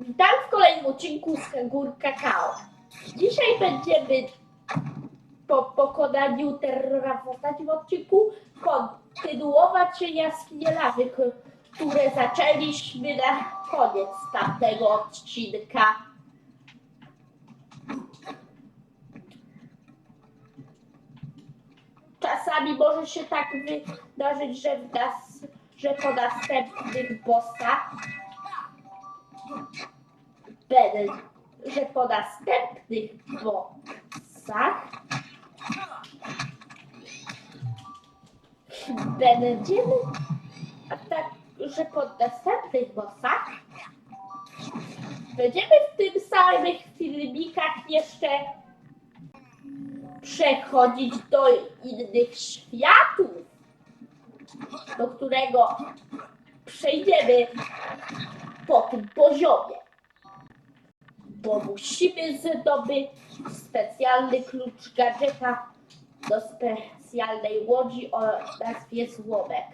Witam w kolejnym odcinku z Kangur Kakao. Dzisiaj będziemy po pokonaniu terrora w ostatnim odcinku kontynuować jaskinie lawy, które zaczęliśmy na koniec tamtego odcinka. Czasami może się tak wydarzyć, że, w nas, że po następnych bossach że po następnych bossach będziemy, a tak, że po następnych będziemy w tym samych filmikach jeszcze przechodzić do innych światów, do którego przejdziemy po tym poziomie. Bo musimy zdobyć specjalny klucz gadżeta do specjalnej łodzi o nazwie Złomek.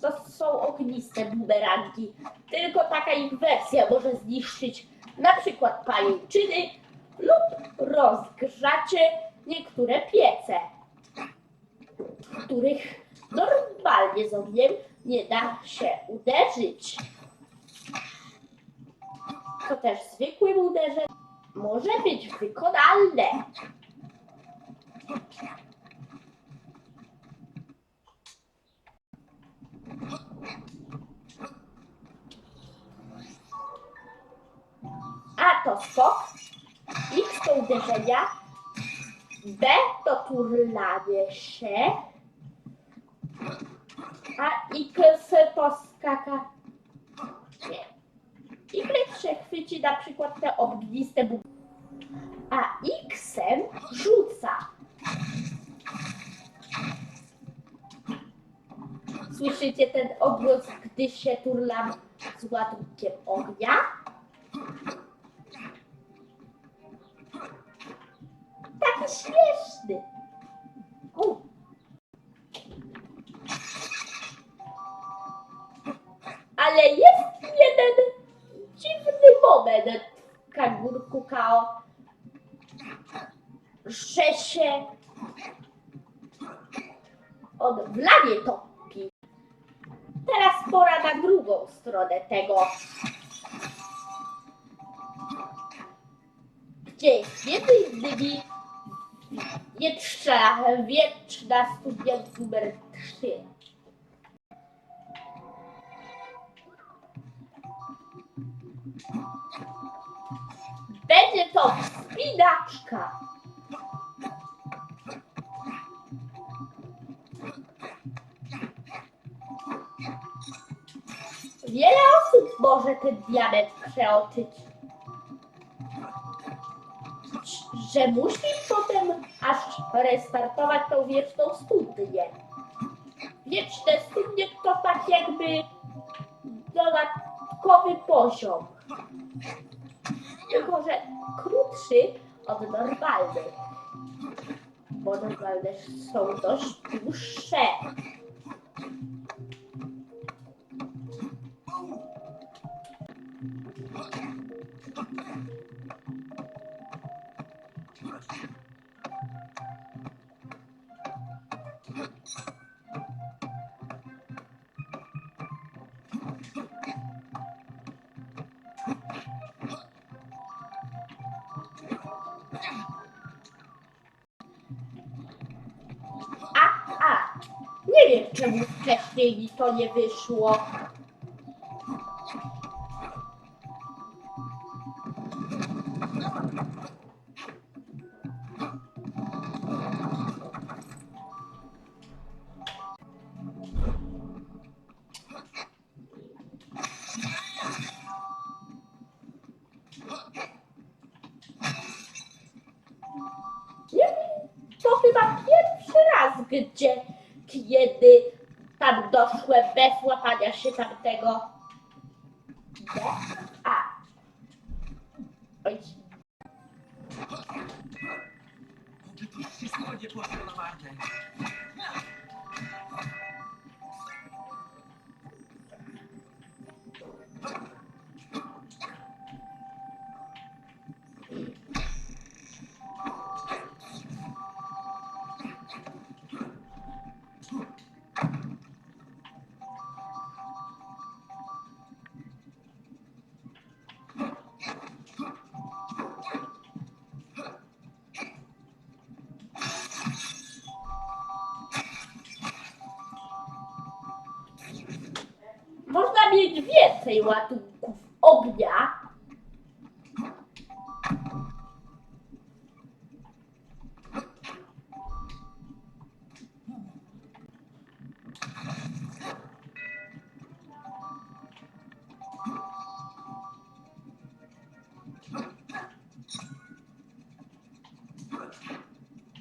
To są ogniste bumerangi. Tylko taka ich wersja może zniszczyć na przykład pajęczyny lub rozgrzacie niektóre piece, których normalnie z ogniem nie da się uderzyć. To też zwykłym uderzeń może być wykonalne. A to skok, X to uderzenia, B to turlanie się, a X to skaka. Y przechwyci na przykład te ogniste bu- a X-em rzuca. Słyszycie ten odgłos, gdy się turlam z ładunkiem ognia? W kangurku Kao, że się on w lawie topi. Teraz pora na drugą stronę tego. Gdzie jest między innymi wieczna, wieczna studnia numer 3. Będzie to wspinaczka. Wiele osób może ten diament przeoczyć. Że musi potem aż restartować tą wieczną studnię. Wieczne studnie to tak jakby dodatkowy poziom tylko że krótszy od normalnych, bo normalne są dość dłuższe. A, a, nie wiem czemu wcześniej mi to nie wyszło. Gdzie, kiedy tam doszłem bez łapania się tamtego. A. Oj, to wszystko nie poszło na marne. Więcej ładunków ognia.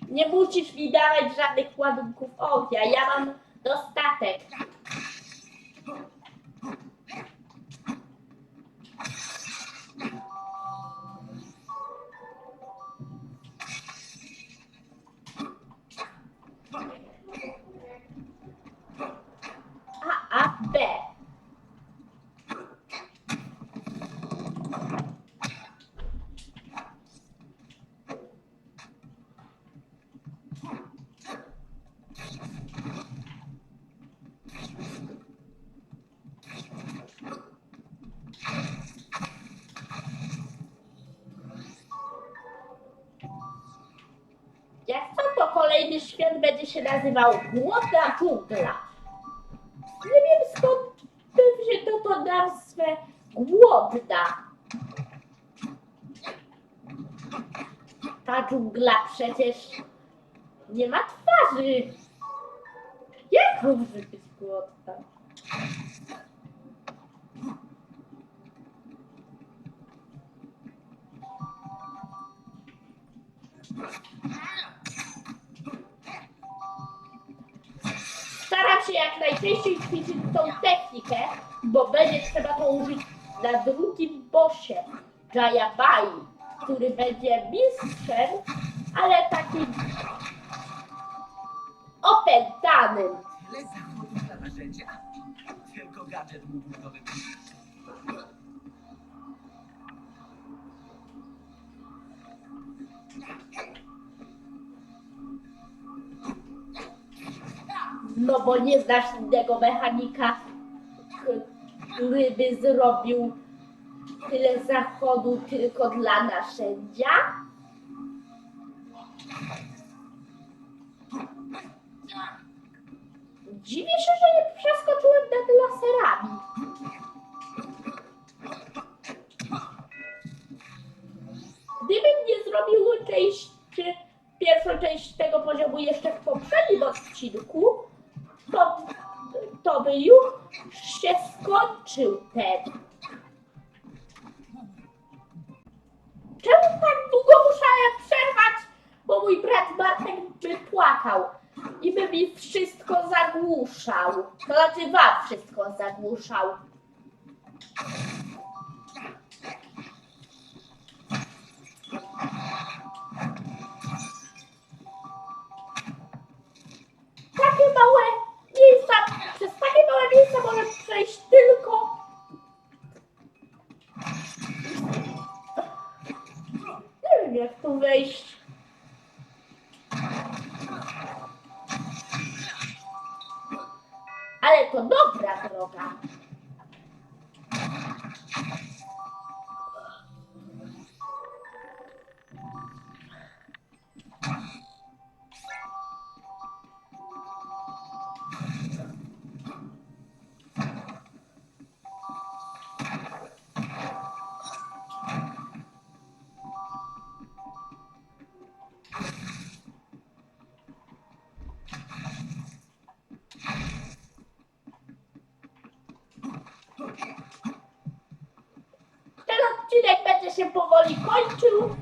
Nie musisz mi dawać żadnych ładunków ognia, ja mam dostatek. Jak co to kolejny świat będzie się nazywał Głodna Dżungla. Nie wiem skąd wzięto to nazwę Głodna. Ta dżungla przecież nie ma twarzy. Jak może być głodna? Jak najczęściej ćwiczyć tą technikę, bo będzie trzeba to użyć na drugim bosie, Jayabai, który będzie mistrzem, ale takim opętanym. Tyle zachodów na. Tylko gadżet mógł to wymyślić. No bo nie znasz innego mechanika, który by zrobił tyle zachodu tylko dla narzędzia? Dziwię się, że nie przeskoczyłem nad laserami. Gdybym nie zrobił część, pierwszą część tego poziomu jeszcze w poprzednim odcinku, już się skończył ten. Czemu tak długo musiałem przerwać? Bo mój brat Bartek by płakał i by mi wszystko zagłuszał. To znaczy wam wszystko zagłuszał. Takie małe miejsca może przejść tylko Nie wiem jak tu wejść. Ale to dobra droga. Ten odcinek będzie się powoli kończył,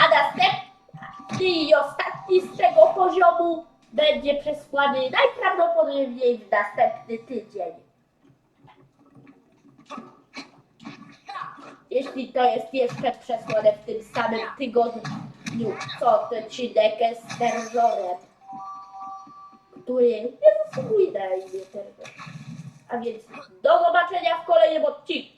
a następny i ostatni z tego poziomu będzie przesłany najprawdopodobniej w następny tydzień. Jeśli to jest jeszcze przesłane w tym samym tygodniu, co odcinek z terrorem, który nie zasługuje na imię terror. A więc do zobaczenia w kolejnym odcinku.